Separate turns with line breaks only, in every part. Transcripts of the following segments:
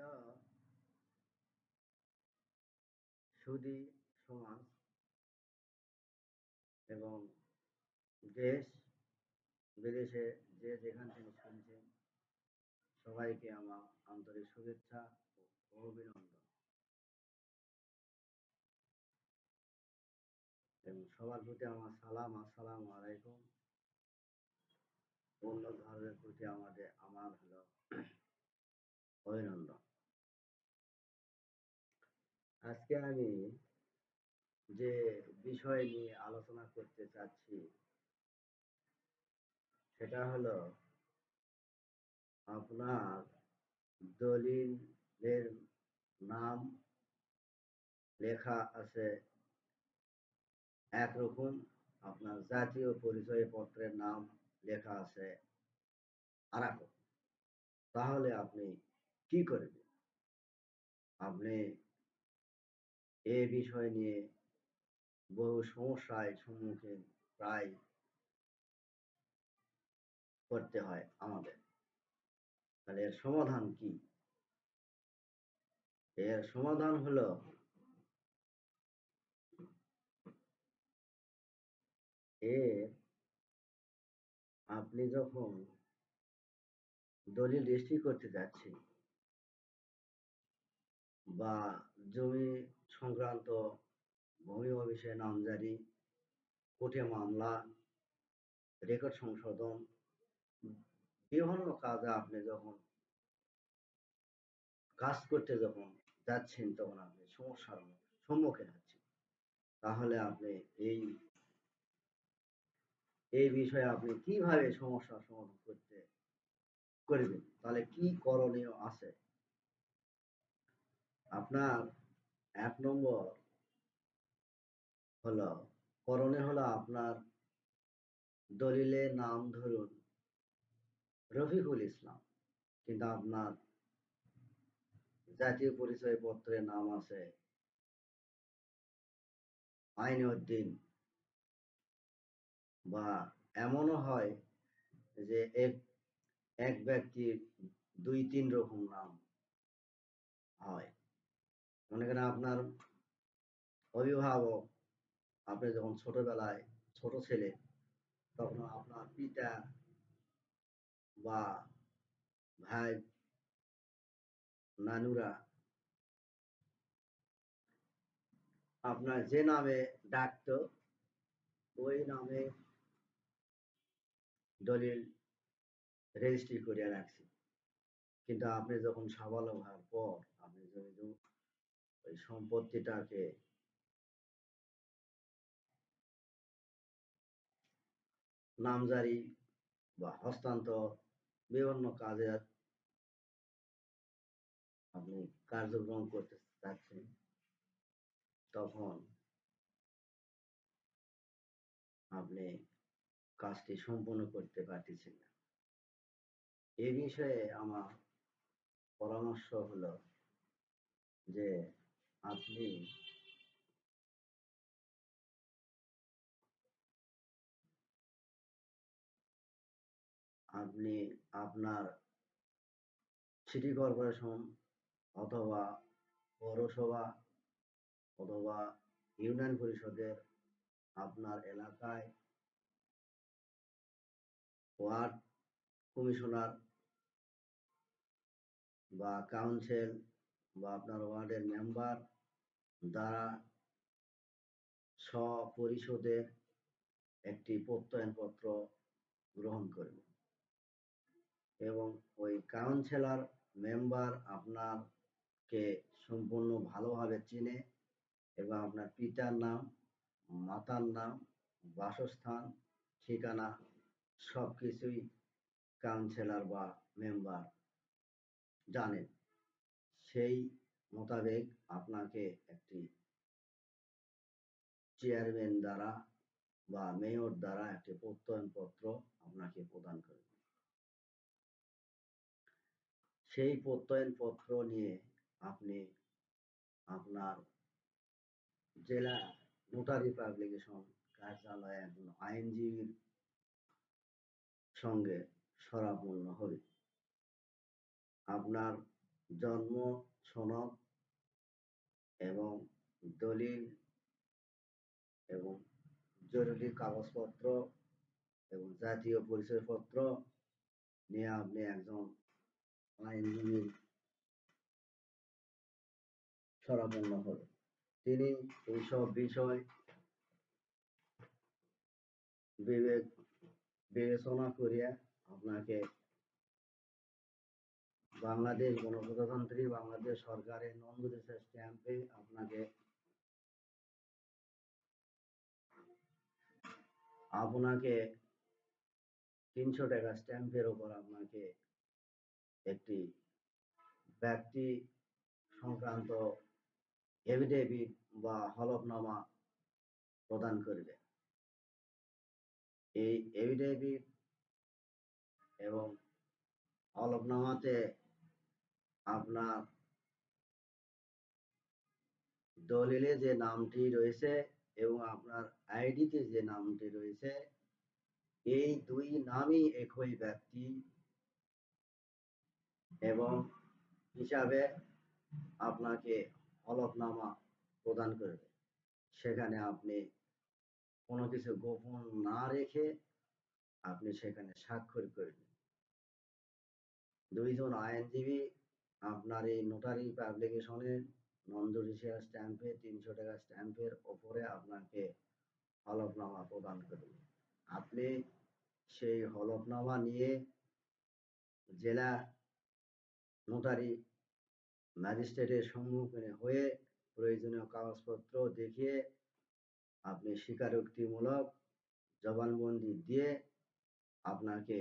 প্রিয় সুদী সমাজ এবং দেশ বিদেশে যে যেখান থেকে শুনছেন সবাইকে আমার আন্তরিক শুভেচ্ছা ও অভিনন্দন। এবং সবার প্রতি আমার সালাম, আসসালাম আলাইকুম। অন্য ধর্মের প্রতি আমাদের, আমার হলো অভিনন্দন। আজকে আমি যে বিষয় নিয়ে আলোচনা করতে চাচ্ছি, সেটা হলো আপনার দলিলের নাম লেখা আছে একরকম, আপনার জাতীয় পরিচয় পত্রের নাম লেখা আছে আর তাহলে আপনি কি করবেন? আপনি এ বিষয় নিয়ে বহু সমস্যায় সম্মুখীন প্রায় করতে হয় আমাদের। তাহলে এর সমাধান কি? এর সমাধান হলো এর আপনি যখন দলিল রেজিস্ট্রি করতে যাচ্ছেন বা জমি সংক্রান্ত ভূমি অফিসে নামজারি কোর্টে মামলা, রেকর্ড সংশোধন, বিভিন্ন কাজে আপনি যখন কাজ করতে যখন যাচ্ছেন তখন আপনি সমস্যার সম্মুখীন হচ্ছেন। তাহলে আপনি এই এই বিষয়ে আপনি কীভাবে সমস্যার সমাধান করতে করবেন? তাহলে কি করণীয় আছে? আপনার এক নম্বর হলো করণীয় হলো আপনার দলিলে নাম ধরুন, রফিকুল ইসলাম। কিন্তু আপনার জাতীয় পরিচয় পত্রে নাম আছে আইনউদ্দিন বা এমনও হয় যে এক এক ব্যক্তির দুই, তিন রকম নাম হয়। মনে করেন আপনার অভিভাবক, আপনি যখন ছোটবেলায় ছোট ছেলে তখন আপনার পিতা বা ভাই নানুরা আপনার যে নামে ডাকত, ওই নামে দলিল রেজিস্ট্রি করিয়া রাখছি। কিন্তু আপনি যখন সাবালক হওয়ার পর, আপনি যদি ওই সম্পত্তিটাকে নামজারি বা হস্তান্তর বিভিন্ন কাজে আপনি কার্যক্রম করতে চাচ্ছেন তখন আপনি কাজটি সম্পন্ন করতে পারতেছেন না। এ বিষয়ে আমার পরামর্শ হলো যে আপনি আপনি আপনার সিটি কর্পোরেশন অথবা পৌরসভা অথবা ইউনিয়ন পরিষদের আপনার এলাকায় ওয়ার্ড কমিশনার বা কাউন্সিল বা আপনার ওয়ার্ডের মেম্বার দ্বারা স্বপরিষদের একটি প্রত্যয়নপত্র গ্রহণ করবে। এবং ওই কাউন্সিলর মেম্বার আপনারকে সম্পূর্ণ ভালোভাবে চিনে এবং আপনার পিতার নাম, মাতার নাম, বাসস্থান, ঠিকানা সব কিছুই কাউন্সিলর বা মেম্বার জানেন। সেই মোতাবেক আপনাকে একটি চেয়ারম্যান দ্বারা বা মেয়র দ্বারা একটি প্রত্যয়নপত্র আপনাকে প্রদান করবে সেই প্রত্যয়নপত্র নিয়ে আপনি আপনার জেলা নোটারি পাবলিকেশন কার্যালয়ে একজন আইনজীবীর সঙ্গে সরাপূর্ণ হবে আপনার জন্ম, সনদ এবং দলিল এবং জরুরি কাগজপত্র এবং জাতীয় পরিচয়পত্র নিয়ে আপনি একজন আইনজীবীর শরণাপন্ন হবেন। তিনি এইসব বিষয় বিবেক বিবেচনা করিয়া আপনাকে বাংলাদেশ গণপ্রজাতন্ত্রী, বাংলাদেশ সরকারের নন্দদেশের স্ট্যাম্পে আপনাকে আপনাকে তিনশো টাকা স্ট্যাম্পের ওপর আপনাকে একটি ব্যক্তি সংক্রান্ত এভিডেভিট বা হলফনামা প্রদান করবে। এই এভিডেভিট এবং হলফনামাতে আপনার দলিলে যে নামটি রয়েছে এবং আপনার আইডিতে যে নামটি রয়েছে, এই দুই নামই একই ব্যক্তি এবং হিসাবে আপনাকে হলফনামা প্রদান করবে। সেখানে আপনি কোনো কিছু গোপন না রেখে আপনি সেখানে স্বাক্ষর করবেন। দুইজন আইনজীবী আপনার এই নোটারি পাবলিকেশনের নন্দরিশিয়া স্ট্যাম্পে তিনশো টাকা স্ট্যাম্পের ওপরে আপনাকে হলফনামা প্রদান করবে। আপনি সেই হলফনামা নিয়ে জেলা নোটারি ম্যাজিস্ট্রেটের সম্মুখীন হয়ে প্রয়োজনীয় কাগজপত্র দেখিয়ে আপনি স্বীকারোক্তিমূলক জবানবন্দি দিয়ে আপনাকে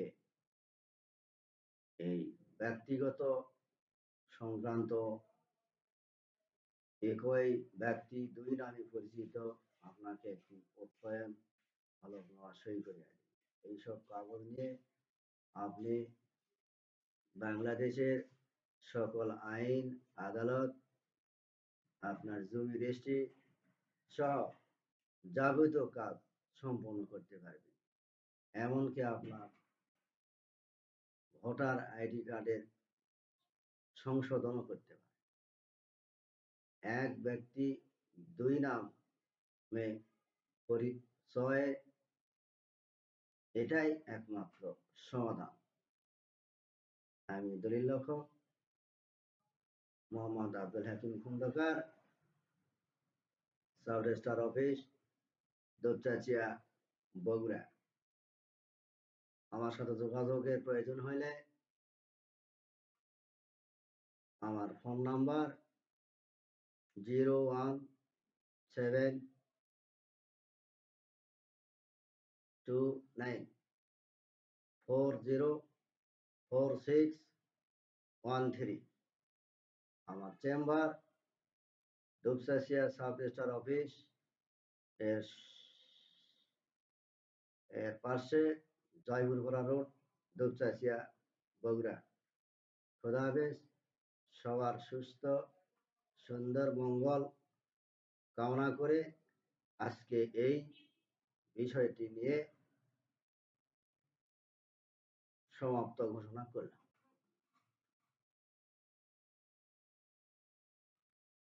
এই ব্যক্তিগত সংক্রান্ত একই ব্যক্তি দুই নামে পরিচিত। আপনাকে একটি প্রত্যয়ন হলফনামা সই করে এইসব কাগজ নিয়ে আপনি বাংলাদেশের সকল আইন, আদালত, আপনার জমি রেজিস্ট্রি সহ যাবতীয় কাজ সম্পন্ন করতে পারবেন। এমনকি আপনার ভোটার আইডি কার্ডের সংশোধনও করতে পারে। এক ব্যক্তি দুই নামে পরিচয়, এটাই একমাত্র সমাধান। আমি দলিল লেখক Mohammad Abdul Hakim Khandakar south star office, Dupchanchia Bogura. আমার সাথে যোগাযোগের প্রয়োজন হইলে আমার phone number zero one seven two nine four zero four six one three আমার chamber Dupchanchia sub register office এর এর পাশে জয়পুরপাড়া রোড দুপচাচিয়া বগুড়া। খোদা হাফেজ। সবার সুস্থ সুন্দর মঙ্গল কামনা করে আজকে এই বিষয়টি নিয়ে সমাপ্ত ঘোষণা করলাম।